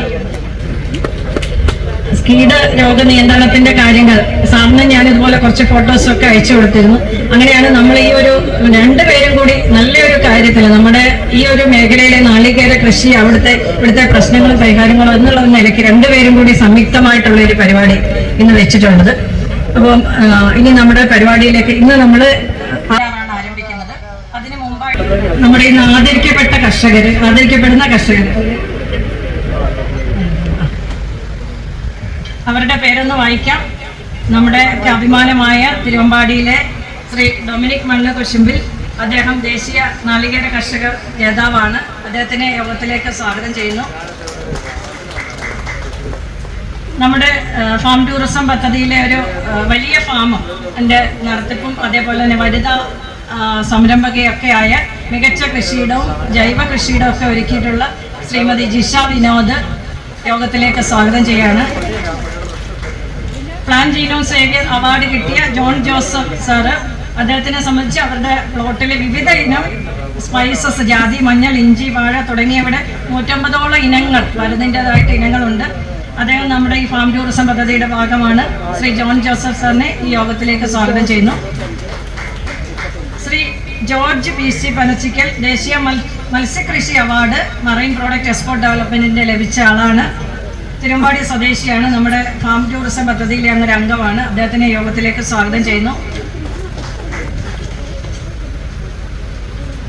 Speaker 7: സ്കീഡ് രോഗനിയന്ത്രണത്തിന്റെ കാര്യങ്ങൾ സാറിന് ഞാൻ ഇതുപോലെ കുറച്ച് ഫോട്ടോസ് ഒക്കെ അയച്ചു കൊടുത്തിരുന്നു. അങ്ങനെയാണ് നമ്മൾ ഈ ഒരു രണ്ടുപേരും കൂടി നല്ലൊരു കാര്യത്തിൽ നമ്മുടെ ഈ ഒരു മേഖലയിലെ നാളികേര കൃഷി അവിടുത്തെ ഇവിടുത്തെ പ്രശ്നങ്ങളും പരിഹാരങ്ങളും എന്നുള്ള നിലയ്ക്ക് രണ്ടുപേരും കൂടി സംയുക്തമായിട്ടുള്ള ഒരു പരിപാടി ഇന്ന് വെച്ചിട്ടുള്ളത് അപ്പം ഇനി നമ്മുടെ പരിപാടിയിലേക്ക് ഇന്ന് നമ്മൾ ആരംഭിക്കുന്നത്. അതിനു മുമ്പായിട്ട് നമ്മുടെ ഇന്ന് ആദരിക്കപ്പെട്ട കർഷകർ ആദരിക്കപ്പെടുന്ന കർഷകർ അവരുടെ പേരൊന്ന് വായിക്കാം. നമ്മുടെ അഭിമാനമായ തിരുവമ്പാടിയിലെ ശ്രീ ഡൊമിനിക് മണ്ണ് കൊശുമ്പിൽ അദ്ദേഹം ദേശീയ നാളികേര കർഷക നേതാവാണ്. അദ്ദേഹത്തിനെ യോഗത്തിലേക്ക് സ്വാഗതം ചെയ്യുന്നു. നമ്മുടെ ഫാം ടൂറിസം പദ്ധതിയിലെ ഒരു വലിയ ഫാം എന്റെ നടത്തിപ്പും അതേപോലെ തന്നെ വനിതാ സംരംഭകയൊക്കെ ആയ മികച്ച കൃഷിയിടവും ജൈവ കൃഷിയിടവും ഒക്കെ ഒരുക്കിയിട്ടുള്ള ശ്രീമതി ജിഷ വിനോദ് യോഗത്തിലേക്ക് സ്വാഗതം ചെയ്യാണ് പ്ലാൻ ജീനോം സേവിയർ അവാർഡ് കിട്ടിയ ജോൺ ജോസഫ് സാറ് അദ്ദേഹത്തിനെ സംബന്ധിച്ച് അവരുടെ പ്ലോട്ടിലെ വിവിധ ഇനം സ്പൈസസ് ജാതി മഞ്ഞൾ ഇഞ്ചി വാഴ തുടങ്ങിയവിടെ നൂറ്റമ്പതോളം ഇനങ്ങൾ വരുന്നതിന്റെതായിട്ട് ഇനങ്ങളുണ്ട്. അദ്ദേഹം നമ്മുടെ ഈ ഫാം ടൂറിസം പദ്ധതിയുടെ ഭാഗമാണ്. ശ്രീ ജോൺ ജോസഫ് സാറിനെ ഈ യോഗത്തിലേക്ക് സ്വാഗതം ചെയ്യുന്നു. Shri George P C Panachikkal ദേശീയ മത്സ്യകൃഷി അവാർഡ് മറൈൻ പ്രോഡക്റ്റ് എക്സ്പോർട്ട് ഡെവലപ്മെന്റിന്റെ ലഭിച്ച ആളാണ്. തിരുമ്പാടി സ്വദേശിയാണ്. നമ്മുടെ ഫാം ടൂറിസം പദ്ധതിയിലെ അങ്ങ് ഒരു അംഗമാണ്. അദ്ദേഹത്തിനെ യോഗത്തിലേക്ക് സ്വാഗതം ചെയ്യുന്നു.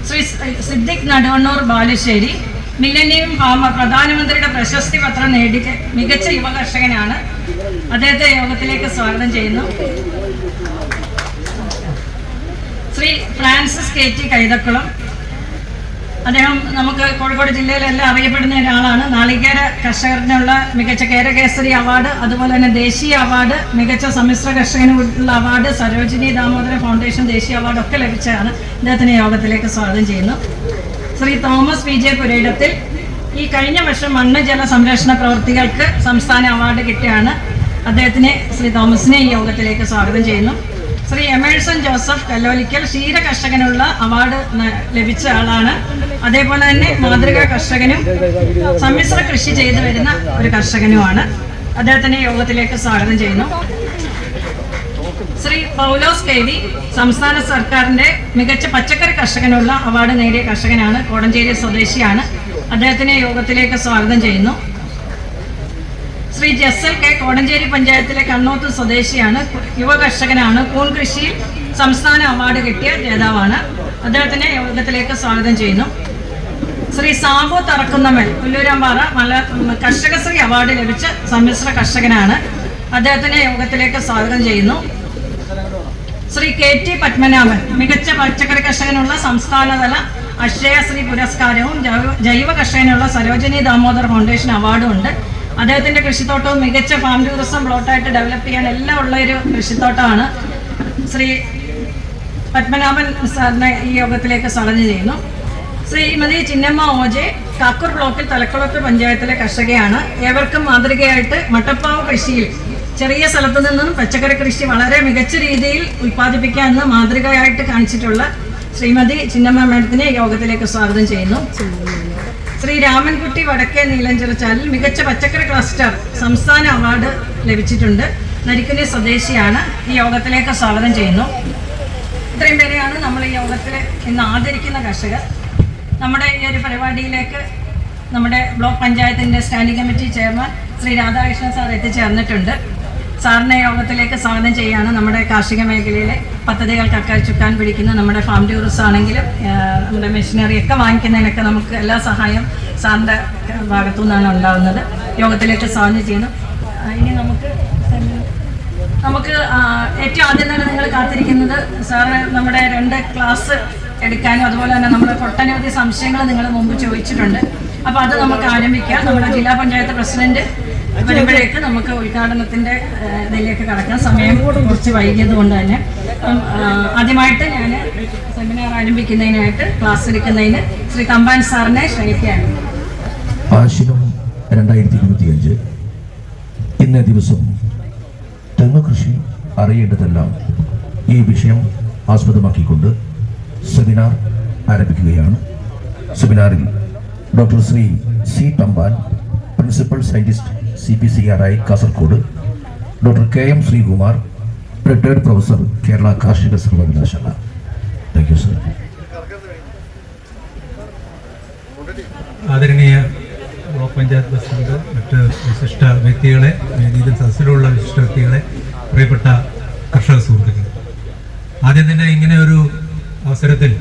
Speaker 7: ശ്രീ സിദ്ദിഖ് നടുവണ്ണൂർ ബാലുശ്ശേരി മില്ലനിയം പ്രധാനമന്ത്രിയുടെ പ്രശസ്തി പത്രം നേടി മികച്ച യുവ കർഷകനാണ് അദ്ദേഹത്തെ യോഗത്തിലേക്ക് സ്വാഗതം ചെയ്യുന്നു. Shri Francis K T Kaithakkulam. അദ്ദേഹം നമുക്ക് കോഴിക്കോട് ജില്ലയിലെല്ലാം അറിയപ്പെടുന്ന ഒരാളാണ്. നാളികേര കർഷകനുള്ള മികച്ച കേരകേസരി അവാർഡ് അതുപോലെ തന്നെ ദേശീയ അവാർഡ് മികച്ച സമ്മിശ്ര കർഷകനുള്ള അവാർഡ് സരോജിനി ദാമോദര ഫൗണ്ടേഷൻ ദേശീയ അവാർഡ് ഒക്കെ ലഭിച്ചതാണ്. അദ്ദേഹത്തിന് യോഗത്തിലേക്ക് സ്വാഗതം ചെയ്യുന്നു. Shri Thomas V J Purayidathil ഈ കഴിഞ്ഞ വർഷം മണ്ണ് ജല സംരക്ഷണ പ്രവർത്തികൾക്ക് സംസ്ഥാന അവാർഡ് കിട്ടിയാണ്. അദ്ദേഹത്തിനെ ശ്രീ തോമസിനെ ഈ യോഗത്തിലേക്ക് സ്വാഗതം ചെയ്യുന്നു. ശ്രീ എമേഴ്സൺ ജോസഫ് കല്ലോലിക്കൽ ക്ഷീര കർഷകനുള്ള അവാർഡ് ലഭിച്ച ആളാണ്. അതേപോലെ തന്നെ മാതൃകാ കർഷകനും സമ്മിശ്ര കൃഷി ചെയ്തു വരുന്ന ഒരു കർഷകനുമാണ്. അദ്ദേഹത്തിനെ യോഗത്തിലേക്ക് സ്വാഗതം ചെയ്യുന്നു. ശ്രീ പൗലോസ് കെ സംസ്ഥാന സർക്കാരിന്റെ മികച്ച പച്ചക്കറി കർഷകനുള്ള അവാർഡ് നേടിയ കർഷകനാണ് കോടഞ്ചേരി സ്വദേശിയാണ്. അദ്ദേഹത്തിനെ യോഗത്തിലേക്ക് സ്വാഗതം ചെയ്യുന്നു. ശ്രീ ജസ്സൽ കെ കോടഞ്ചേരി പഞ്ചായത്തിലെ കണ്ണോത്ത് സ്വദേശിയാണ്. യുവ കർഷകനാണ്. കൂൺ കൃഷിയിൽ സംസ്ഥാന അവാർഡ് കിട്ടിയ ജേതാവാണ്. അദ്ദേഹത്തിനെ യോഗത്തിലേക്ക് സ്വാഗതം ചെയ്യുന്നു. ശ്രീ സാബു തറക്കുന്നമൽ പുല്ലൂരാമ്പാറ മല കർഷകശ്രീ അവാർഡ് ലഭിച്ച സമ്മിശ്ര കർഷകനാണ്. അദ്ദേഹത്തിനെ യോഗത്തിലേക്ക് സ്വാഗതം ചെയ്യുന്നു. ശ്രീ കെ ടി പത്മനാഭൻ മികച്ച പച്ചക്കറി കർഷകനുള്ള സംസ്ഥാനതല അക്ഷയശ്രീ പുരസ്കാരവും ജൈവ- കർഷകനുള്ള സരോജിനി ദാമോദർ ഫൗണ്ടേഷൻ അവാർഡും ഉണ്ട്. അദ്ദേഹത്തിന്റെ കൃഷിത്തോട്ടവും മികച്ച ഫാം ടൂറിസം പ്ലോട്ടായിട്ട് ഡെവലപ്പ് ചെയ്യാൻ എല്ലാം ഉള്ള ഒരു കൃഷിത്തോട്ടമാണ് ശ്രീ പത്മനാഭൻ സാറിനെ ഈ യോഗത്തിലേക്ക് സ്വാഗതം ചെയ്യുന്നു. ശ്രീമതി ചിന്നമ്മ ഓജെ കാക്കൂർ ബ്ലോക്കിൽ തലക്കുളത്ത് പഞ്ചായത്തിലെ കർഷകയാണ്. ഏവർക്കും മാതൃകയായിട്ട് മട്ടപ്പാവ് കൃഷിയിൽ ചെറിയ സ്ഥലത്ത് നിന്നും പച്ചക്കറി കൃഷി വളരെ മികച്ച രീതിയിൽ ഉൽപ്പാദിപ്പിക്കാൻ എന്ന് മാതൃകയായിട്ട് കാണിച്ചിട്ടുള്ള ശ്രീമതി ചിന്നമ്മ മേഡത്തിനെ യോഗത്തിലേക്ക് സ്വാഗതം ചെയ്യുന്നു. ശ്രീ രാമൻകുട്ടി വടക്കേ നീലഞ്ചിറച്ചാലിൽ മികച്ച പച്ചക്കറി ക്ലസ്റ്റർ സംസ്ഥാന അവാർഡ് ലഭിച്ചിട്ടുണ്ട്. നരിക്കുനി സ്വദേശിയാണ് ഈ യോഗത്തിലേക്ക് സ്വാഗതം ചെയ്യുന്നു. ഇത്രയും പേരെയാണ് നമ്മൾ ഈ യോഗത്തിൽ ഇന്ന് ആദരിക്കുന്ന കർഷകർ. നമ്മുടെ ഈ ഒരു പരിപാടിയിലേക്ക് നമ്മുടെ ബ്ലോക്ക് പഞ്ചായത്തിന്റെ standing committee chairman Shri Radhakrishnan sir എത്തിച്ചേർന്നിട്ടുണ്ട്. സാറിനെ യോഗത്തിലേക്ക് സ്വാഗതം ചെയ്യുകയാണ് നമ്മുടെ കാർഷിക മേഖലയിലെ പദ്ധതികൾക്കൊക്കെ ചുക്കാൻ പിടിക്കുന്ന നമ്മുടെ ഫാം ടൂറിസം ആണെങ്കിലും നമ്മുടെ മെഷീനറി ഒക്കെ വാങ്ങിക്കുന്നതിനൊക്കെ നമുക്ക് എല്ലാ സഹായം സാറിന്റെ ഭാഗത്തു നിന്നാണ് ഉണ്ടാകുന്നത്. യോഗത്തിലേക്ക് സ്വാഗതം ചെയ്യുന്നു. ഇനി നമുക്ക് നമുക്ക് ഏറ്റവും ആദ്യം തന്നെ നിങ്ങൾ കാത്തിരിക്കുന്നത് സാറ് നമ്മുടെ രണ്ട് ക്ലാസ് എടുക്കാനും അതുപോലെ തന്നെ നമ്മുടെ ഒട്ടനവധി സംശയങ്ങൾ നിങ്ങൾ മുമ്പ് ചോദിച്ചിട്ടുണ്ട്. അപ്പോൾ അത് നമുക്ക് ആരംഭിക്കാം. നമ്മുടെ ജില്ലാ പഞ്ചായത്ത് പ്രസിഡന്റ് വരുമ്പോഴേക്ക് നമുക്ക് ഉദ്ഘാടനത്തിന്റെ ഇതിലേക്ക് കടക്കാൻ സമയം കുറച്ച് വൈകിയത് കൊണ്ട് തന്നെ. ആദ്യമായിട്ട് ഞാൻ സെമിനാർ ആരംഭിക്കുന്നതിനായിട്ട് ക്ലാസ് എടുക്കുന്നതിന് ശ്രീ തമ്പാൻ സാറിനെ ക്ഷണിക്കുകയാണ്.
Speaker 6: ആശികം രണ്ടായിരത്തി ഇരുപത്തിയഞ്ച് ഇന്നേ ദിവസം തെങ്ങ് കൃഷി അറിയേണ്ടതെല്ലാം ഈ വിഷയം ആസ്പദമാക്കിക്കൊണ്ട് സെമിനാർ ആരംഭിക്കുകയാണ്. സെമിനാറിൽ doctor Shri C Thampan principal scientist C P C R I Kasaragod doctor K M Sreekumar retired professor Kerala കാർഷിക സർവകലാശാല. താങ്ക് യു സർ
Speaker 4: ആദരണീയ ബ്ലോക്ക് പഞ്ചായത്ത് പ്രസിഡന്റ് മറ്റ് വിശിഷ്ട വ്യക്തികളെ വേദിയിലും സദസ്സിലുള്ള വിശിഷ്ട വ്യക്തികളെ പ്രിയപ്പെട്ട കർഷക സുഹൃത്തുക്കൾ ആദ്യം തന്നെ ഇങ്ങനെ ഒരു അവസരത്തിൽ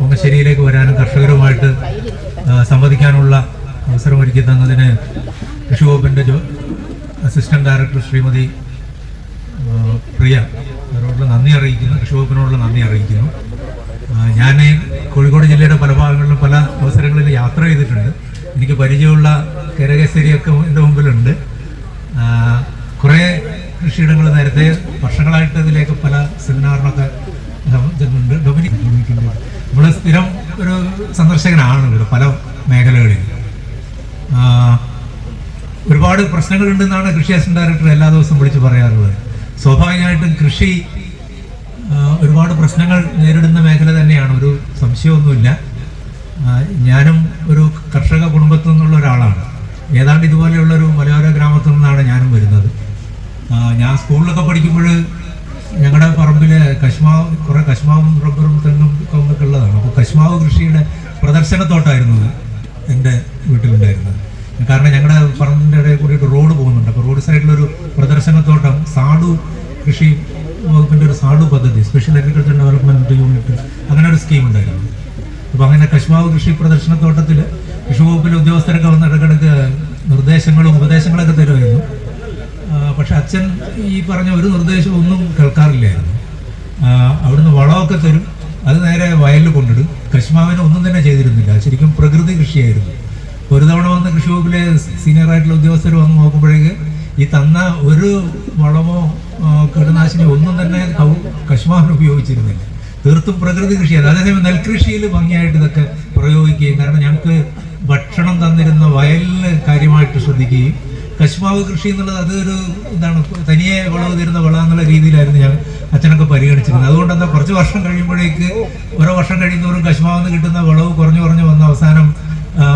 Speaker 4: ഓമശ്ശേരിയിലേക്ക് വരാനും കർഷകരുമായിട്ട് സംവദിക്കാനുള്ള അവസരം ഒരുക്കി തന്നതിന് കൃഷി ജോ അസിസ്റ്റന്റ് ഡയറക്ടർ ശ്രീമതി പ്രിയ. അവരോടുള്ള നന്ദി അറിയിക്കുന്നു. കൃഷി വകുപ്പിനോടുള്ള നന്ദി അറിയിക്കുന്നു. ഞാൻ കോഴിക്കോട് ജില്ലയുടെ പല ഭാഗങ്ങളിലും പല അവസരങ്ങളിൽ യാത്ര ചെയ്തിട്ടുണ്ട്. എനിക്ക് പരിചയമുള്ള കരകശ്ശേരിയൊക്കെ എന്റെ മുമ്പിലുണ്ട്. കുറേ കൃഷിയിടങ്ങൾ നേരത്തെ വർഷങ്ങളായിട്ട് ഇതിലേക്ക് പല സെമിനാറിനൊക്കെ ചെന്നുണ്ട് ഡൊമിനിക് നമ്മൾ സ്ഥിരം ഒരു സന്ദർശകനാണ് ഇവിടെ പല മേഖലകളിൽ ഒരുപാട് പ്രശ്നങ്ങളുണ്ടെന്നാണ് കൃഷി അസിസ്റ്റന്റ് ഡയറക്ടർ എല്ലാ ദിവസവും വിളിച്ച് പറയാറുള്ളത്. സ്വാഭാവികമായിട്ടും കൃഷി ഒരുപാട് പ്രശ്നങ്ങൾ നേരിടുന്ന മേഖല തന്നെയാണ്. ഒരു സംശയമൊന്നുമില്ല. ഞാനും ഒരു കർഷക കുടുംബത്തിൽ നിന്നുള്ള ഒരാളാണ്. ഏതാണ്ട് ഇതുപോലെയുള്ള ഒരു മലയോര ഗ്രാമത്തിൽ നിന്നാണ് ഞാനും വരുന്നത്. ഞാൻ സ്കൂളിലൊക്കെ പഠിക്കുമ്പോൾ ഞങ്ങളുടെ പറമ്പിൽ കശ്മാവ് കുറേ കശ്മാവും റബ്ബറും തെങ്ങും ഒക്കെ ഉള്ളതാണ്. അപ്പോൾ കശ്മാവ് കൃഷിയുടെ പ്രദർശനത്തോട്ടായിരുന്നു എന്റെ വീട്ടിലുണ്ടായിരുന്നത്. കാരണം ഞങ്ങളുടെ പറമ്പിന്റെ ഇടയിൽ കൂടിയിട്ട് റോഡ് പോകുന്നുണ്ട്. അപ്പോൾ റോഡ് സൈഡിലൊരു പ്രദർശനത്തോട്ടം സാഡു കൃഷി വകുപ്പിന്റെ ഒരു സാഡു പദ്ധതി സ്പെഷ്യൽ അഗ്രികൾച്ചർ ഡെവലപ്മെന്റ് യൂണിറ്റ് അങ്ങനെ ഒരു സ്കീം ഉണ്ടായിരുന്നു. അപ്പോൾ അങ്ങനെ കശ്മാവ് കൃഷി പ്രദർശനത്തോട്ടത്തിൽ കൃഷി വകുപ്പിലെ ഉദ്യോഗസ്ഥരൊക്കെ വന്ന് ഇടക്കിടക്ക് നിർദ്ദേശങ്ങളും ഉപദേശങ്ങളൊക്കെ തരുമായിരുന്നു. പക്ഷെ അച്ഛൻ ഈ പറഞ്ഞ ഒരു നിർദ്ദേശം ഒന്നും കേൾക്കാറില്ലായിരുന്നു. അവിടുന്ന് വളമൊക്കെ തരും. അത് നേരെ വയലിൽ കൊണ്ടിടും. കശ്മാവിനെ ഒന്നും തന്നെ ചെയ്തിരുന്നില്ല. ശരിക്കും പ്രകൃതി കൃഷിയായിരുന്നു. ഒരു തവണ വന്ന കൃഷി വകുപ്പിലെ സീനിയർ ആയിട്ടുള്ള ഉദ്യോഗസ്ഥർ വന്ന് നോക്കുമ്പോഴേക്ക് ഈ തന്ന ഒരു വളമോ കീടനാശിനി ഒന്നും തന്നെ കൗ- ഉപയോഗിച്ചിരുന്നില്ല. തീർത്തും പ്രകൃതി കൃഷിയാണ് അതേസമയം നെൽകൃഷിയിൽ ഭംഗിയായിട്ട് ഇതൊക്കെ പ്രയോഗിക്കുകയും കാരണം ഞങ്ങൾക്ക് ഭക്ഷണം തന്നിരുന്ന വയലിൽ കാര്യമായിട്ട് ശ്രദ്ധിക്കുകയും കശുമാവ് കൃഷി എന്നുള്ളത് അതൊരു എന്താണ് തനിയെ വളവ് തരുന്ന വിള എന്നുള്ള രീതിയിലായിരുന്നു ഞാൻ അച്ഛനൊക്കെ പരിഗണിച്ചിരുന്നത്. അതുകൊണ്ട് എന്താ കുറച്ച് വർഷം കഴിയുമ്പോഴേക്ക് ഓരോ വർഷം കഴിയുന്നവരും കശ്മാവിൽ നിന്ന് കിട്ടുന്ന വളവ് കുറഞ്ഞു കുറഞ്ഞു വന്ന അവസാനം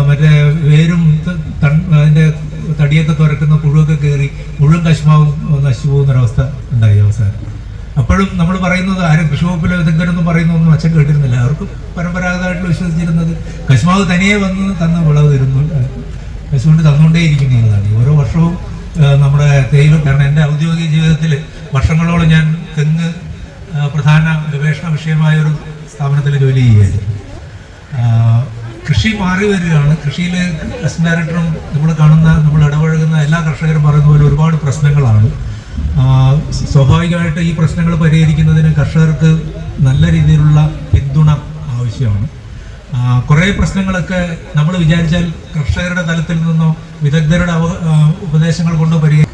Speaker 4: മറ്റേ വേരും അതിന്റെ തടിയൊക്കെ തുരക്കുന്ന പുഴുവൊക്കെ കയറി മുഴുവൻ കശുമാവും നശിച്ചു പോകുന്നൊരവസ്ഥ ഉണ്ടായി അവസാനം അപ്പോഴും നമ്മൾ പറയുന്നത് ആരും കൃഷി വകുപ്പിലെ വിദഗ്ധരൊന്നും പറയുന്നൊന്നും അച്ഛൻ കേട്ടിരുന്നില്ല. അവർക്ക് പരമ്പരാഗതമായിട്ട് വിശ്വസിച്ചിരുന്നത് കശുമാവ് തനിയെ വന്ന് തന്ന വിളവ് തരുന്നു കശുവണ്ടി തന്നുകൊണ്ടേയിരിക്കുന്നുള്ളതാണ് ഓരോ വർഷവും നമ്മുടെ തേയില കാരണം എന്റെ ഔദ്യോഗിക ജീവിതത്തിൽ വർഷങ്ങളോളം ഞാൻ തെങ്ങ് പ്രധാന ഗവേഷണ വിഷയമായ ഒരു സ്ഥാപനത്തിൽ ജോലി ചെയ്യുകയായിരുന്നു. കൃഷി മാറി വരികയാണ്. കൃഷിയിൽ ഡയറക്ടറും നമ്മൾ കാണുന്ന നമ്മൾ ഇടപഴകുന്ന എല്ലാ കർഷകരും പറയുന്ന പോലെ ഒരുപാട് പ്രശ്നങ്ങളാണ്. സ്വാഭാവികമായിട്ട് ഈ പ്രശ്നങ്ങൾ പരിഹരിക്കുന്നതിന് കർഷകർക്ക് നല്ല രീതിയിലുള്ള പിന്തുണ ആവശ്യമാണ്. കുറേ പ്രശ്നങ്ങളൊക്കെ നമ്മൾ വിചാരിച്ചാൽ കർഷകരുടെ തലത്തിൽ നിന്നോ വിദഗ്ധരുടെ ഉപദേശങ്ങൾ കൊണ്ടോ പരിഹരിക്കും